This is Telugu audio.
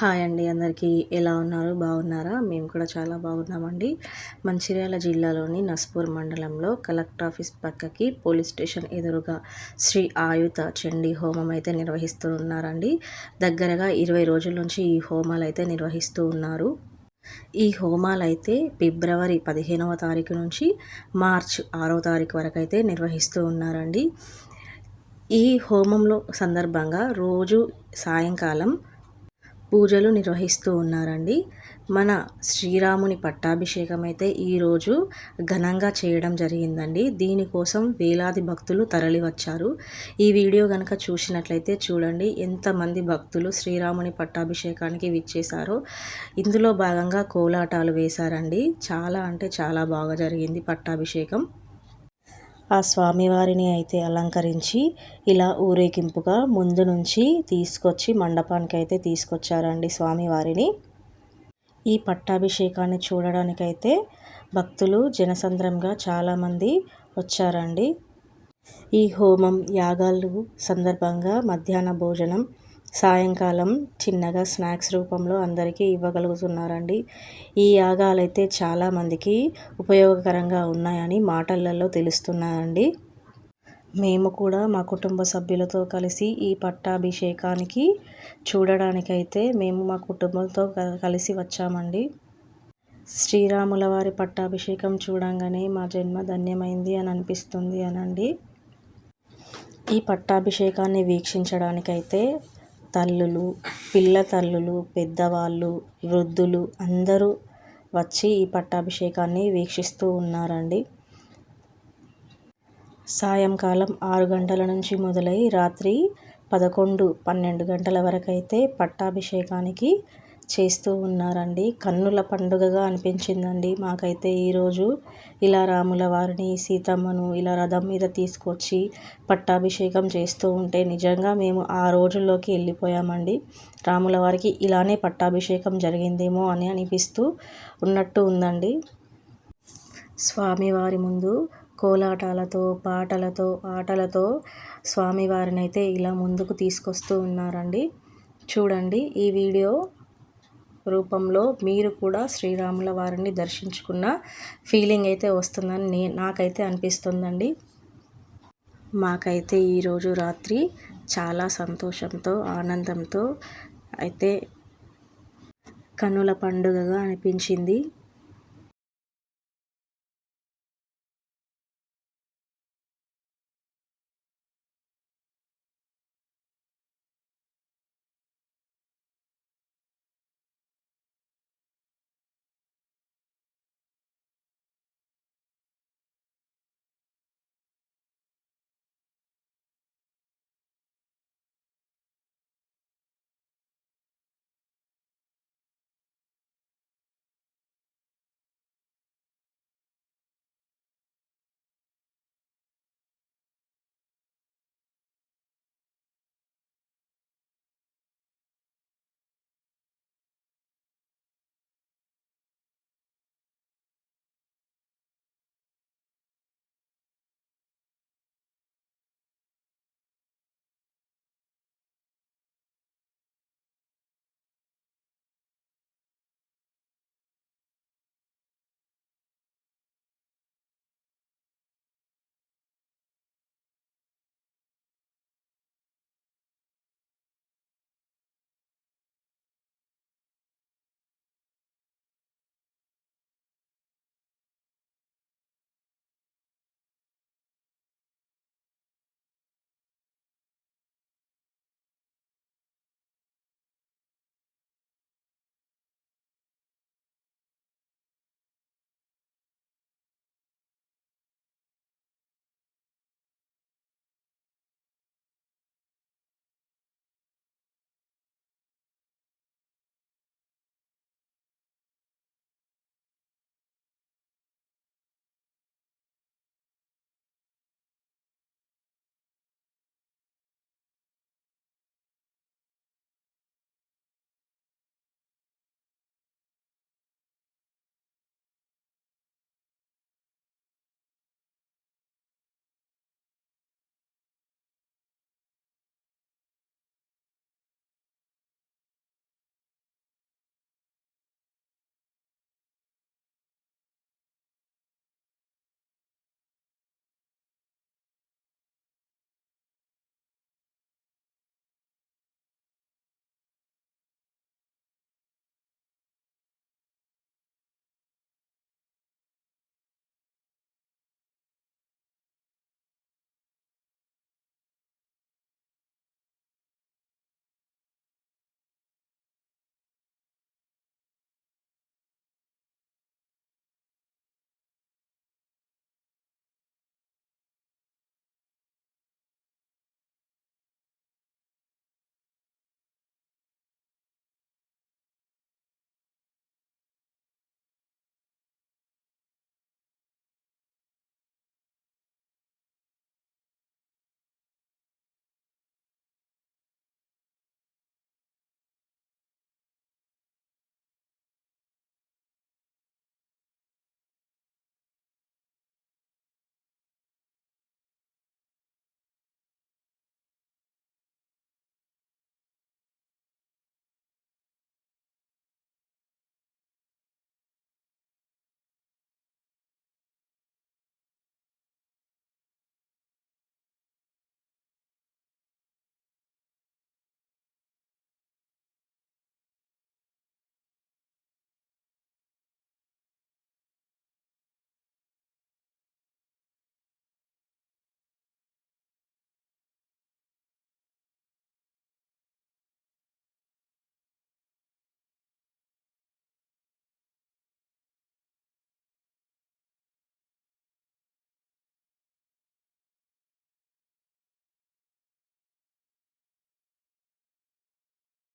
హాయ్ అండి అందరికీ. ఎలా ఉన్నారు? బాగున్నారా? మేము కూడా చాలా బాగున్నామండి. మంచిర్యాల జిల్లాలోని నస్పూర్ మండలంలో కలెక్టర్ ఆఫీస్ పక్కకి పోలీస్ స్టేషన్ ఎదురుగా శ్రీ ఆయుత చండీ హోమం అయితే నిర్వహిస్తూ ఉన్నారండి దగ్గరగా ఇరవై రోజుల నుంచి ఈ హోమాలు అయితే నిర్వహిస్తూ ఉన్నారు. ఈ హోమాలు అయితే ఫిబ్రవరి పదిహేనవ తారీఖు నుంచి మార్చ్ ఆరో తారీఖు వరకు అయితే నిర్వహిస్తూ ఉన్నారండి. ఈ హోమంలో సందర్భంగా రోజు సాయంకాలం పూజలు నిర్వహిస్తూ ఉన్నారండి. మన శ్రీరాముని పట్టాభిషేకం అయితే ఈరోజు ఘనంగా చేయడం జరిగిందండి. దీనికోసం వేలాది భక్తులు తరలి వచ్చారు ఈ వీడియో కనుక చూసినట్లయితే చూడండి ఎంతమంది భక్తులు శ్రీరాముని పట్టాభిషేకానికి విచ్చేశారో. ఇందులో భాగంగా కోలాటాలు వేశారండి. చాలా అంటే చాలా బాగా జరిగింది పట్టాభిషేకం. ఆ స్వామివారిని అయితే అలంకరించి ఇలా ఊరేగింపుగా ముందు నుంచి తీసుకొచ్చి మండపానికి అయితే తీసుకొచ్చారండి స్వామివారిని. ఈ పట్టాభిషేకాన్ని చూడడానికైతే భక్తులు జనసంద్రంగా చాలామంది వచ్చారండి. ఈ హోమం యాగాలు సందర్భంగా మధ్యాహ్న భోజనం సాయంకాలం చిన్నగా స్నాక్స్ రూపంలో అందరికీ ఇవ్వగలుగుతున్నారండి. ఈ యాగాలైతే చాలామందికి ఉపయోగకరంగా ఉన్నాయని మాటలలో తెలుస్తున్నాయండి. మేము కూడా మా కుటుంబ సభ్యులతో కలిసి ఈ పట్టాభిషేకానికి చూడడానికైతే మేము మా కుటుంబంతో కలిసి వచ్చామండి. శ్రీరాముల వారి పట్టాభిషేకం చూడంగానే మా జన్మ ధన్యమైంది అని అనిపిస్తుంది అనండి. ఈ పట్టాభిషేకాన్ని వీక్షించడానికైతే తల్లులు పిల్ల తల్లులు పెద్దవాళ్ళు వృద్ధులు అందరూ వచ్చి ఈ పట్టాభిషేకాన్ని వీక్షిస్తూ ఉన్నారండి. సాయంకాలం ఆరు గంటల నుంచి మొదలై రాత్రి పదకొండు పన్నెండు గంటల వరకు అయితే పట్టాభిషేకానికి చేస్తూ ఉన్నారండి. కన్నుల పండుగగా అనిపించిందండి మాకైతే ఈరోజు. ఇలా రాముల వారిని సీతమ్మను ఇలా రథం మీద తీసుకొచ్చి పట్టాభిషేకం చేస్తూ ఉంటే నిజంగా మేము ఆ రోజుల్లోకి వెళ్ళిపోయామండి. రాముల వారికి ఇలానే పట్టాభిషేకం జరిగిందేమో అని అనిపిస్తూ ఉన్నట్టు ఉందండి. స్వామివారి ముందు కోలాటాలతో పాటలతో ఆటలతో స్వామివారిని అయితే ఇలా ముందుకు తీసుకొస్తూ ఉన్నారండి. చూడండి ఈ వీడియో. రూపంలో మీరు కూడా శ్రీరాముల వారిని దర్శించుకున్న ఫీలింగ్ అయితే వస్తుందని నే నాకైతే అనిపిస్తుందండి. మాకైతే ఈరోజు రాత్రి చాలా సంతోషంతో ఆనందంతో అయితే కనుల పండుగగా అనిపించింది.